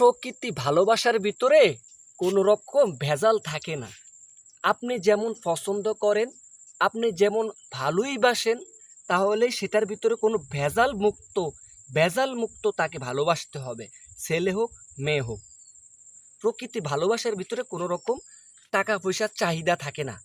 প্রকৃতি ভালোবাসার ভিতরে কোনো রকম ভেজাল থাকে না। আপনি যেমন পছন্দ করেন, আপনি যেমন ভালোই বাসেন, তাহলে সেটার ভিতরে কোনো ভেজাল মুক্ত ভেজাল মুক্ত তাকে ভালোবাসতে হবে, ছেলে হোক, মেয়ে হোক। প্রকৃতি ভালোবাসার ভিতরে কোনো রকম টাকা পয়সার চাহিদা থাকে না।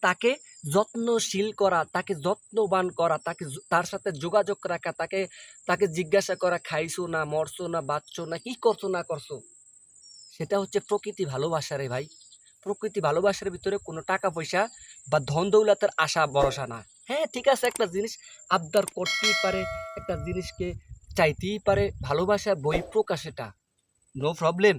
তাকে যত্নশীল করা, তাকে যত্নবান করা, তাকে তার সাথে যোগাযোগ রাখা, তাকে তাকে জিজ্ঞাসা করা, খাইছো না, মরছো না, বাঁচছো না, কি করছ না করছ? সেটা হচ্ছে প্রকৃতি ভালোবাসা রে ভাই। প্রকৃতি ভালোবাসার ভিতরে কোনো টাকা পয়সা বা ধন দৌলতের আশা, ভরসা না। হ্যাঁ ঠিক আছে, একটা জিনিস আবদার করতেই পারে, একটা জিনিসকে চাইতেই পারে ভালোবাসার বই প্রকাশ এটা। নো প্রবলেম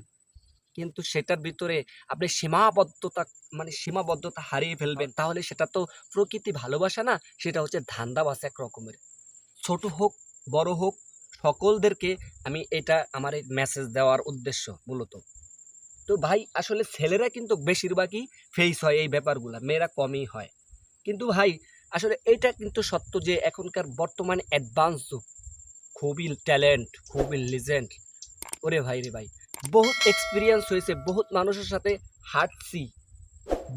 কিন্তু সেটার ভিতরে আপনি সীমাবদ্ধতা মানে সীমাবদ্ধতা হারিয়ে ফেলবেন, তাহলে সেটা তো প্রকৃতি ভালোবাসা না, সেটা হচ্ছে ধান্দাবাস এক রকমের। ছোট হোক, বড় হোক, সকলদেরকে আমি এটা আমার এই মেসেজ দেওয়ার উদ্দেশ্য মূলত। তো ভাই, আসলে ছেলেরা কিন্তু বেশিরভাগই ফেস হয় এই ব্যাপারগুলো, মেয়েরা কমই হয়। কিন্তু ভাই, আসলে এটা কিন্তু সত্য যে এখনকার বর্তমানে অ্যাডভান্স যুগ, খুবই ট্যালেন্ট খুবই লিজেন্ড ওরে ভাই রে ভাই বহুত এক্সপিরিয়েন্স হয়েছে, বহুত মানুষের সাথে হাঁটছি,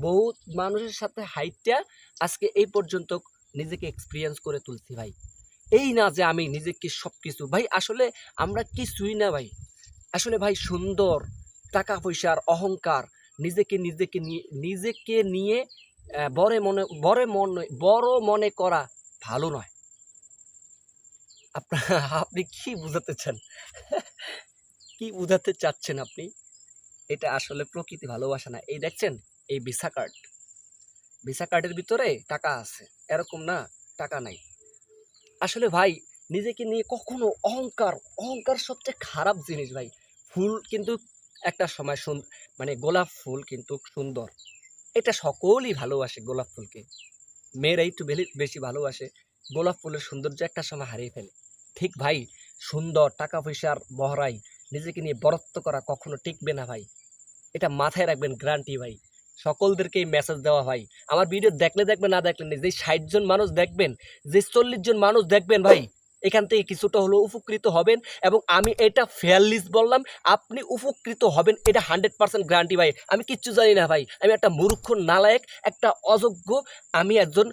বহুত মানুষের সাথে হাইটটা আজকে এই পর্যন্ত নিজেকে এক্সপিরিয়েন্স করে তুলছি ভাই। এই না যে আমি নিজেকে সব কিছু ভাই, আসলে আমরা কিছুই না ভাই। আসলে ভাই, সুন্দর টাকা পয়সার অহংকার, নিজেকে নিজেকে নিয়ে নিজেকে নিয়ে বড় মনে বড় মনে বড় মনে করা ভালো নয়। আপনি কি বুঝাতে চান? কি বুঝাতে চাচ্ছেন আপনি? এটা আসলে প্রকৃতি ভালোবাসা না। এই দেখছেন, এই ভিসা কার্ড। ভিসা কার্ডের ভিতরে টাকা আছে। এরকম না, টাকা নাই। আসলে ভাই, নিজেকে নিয়ে কখনো অহংকার অহংকার সবচেয়ে খারাপ জিনিস ভাই। ফুল কিন্তু একটা সময় মানে গোলাপ ফুল কিন্তু সুন্দর। এটা সকলেই ভালোবাসে গোলাপ ফুলকে। মেয়েরাই একটু বেশি ভালোবাসে। গোলাপ ফুলের সৌন্দর্য একটা সময় হারিয়ে ফেলে। ঠিক ভাই, সুন্দর টাকা পয়সার বহরাই। নিজেকে নিয়ে বরত্ব করা কখনো টিকবে না ভাই। এটা মাথায় রাখবেন গ্রান্টি ভাই। সকলদেরকে এই মেসেজ দেওয়া ভাই। আমার ভিডিও দেখলে দেখবেন, না দেখলেন যে ষাট জন মানুষ দেখবেন, যে চল্লিশ জন মানুষ দেখবেন ভাই, এখান থেকে কিছুটা হলেও উপকৃত হবেন এবং আমি এটা ফেয়ারলিস বললাম, আপনি উপকৃত হবেন, এটা হান্ড্রেড পার্সেন্ট গ্যারান্টি ভাই। আমি কিচ্ছু জানি না ভাই। আমি একটা মূর্খ, নালায়ক, একটা অযোগ্য, আমি একজন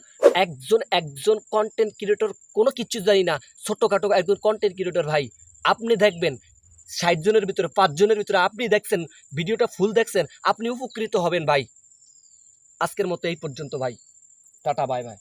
একজন একজন কন্টেন্ট ক্রিয়েটর কোনো কিচ্ছু জানি না। ছোটোখাটো একজন কন্টেন্ট ক্রিয়েটর ভাই। আপনি দেখবেন ষাট জনের ভিতরে, পাঁচ জনের ভিতরে আপনি দেখছেন, ভিডিওটা ফুল দেখছেন, আপনি উপকৃত হবেন ভাই। আজকের মতো এই পর্যন্ত ভাই। Tata bye bye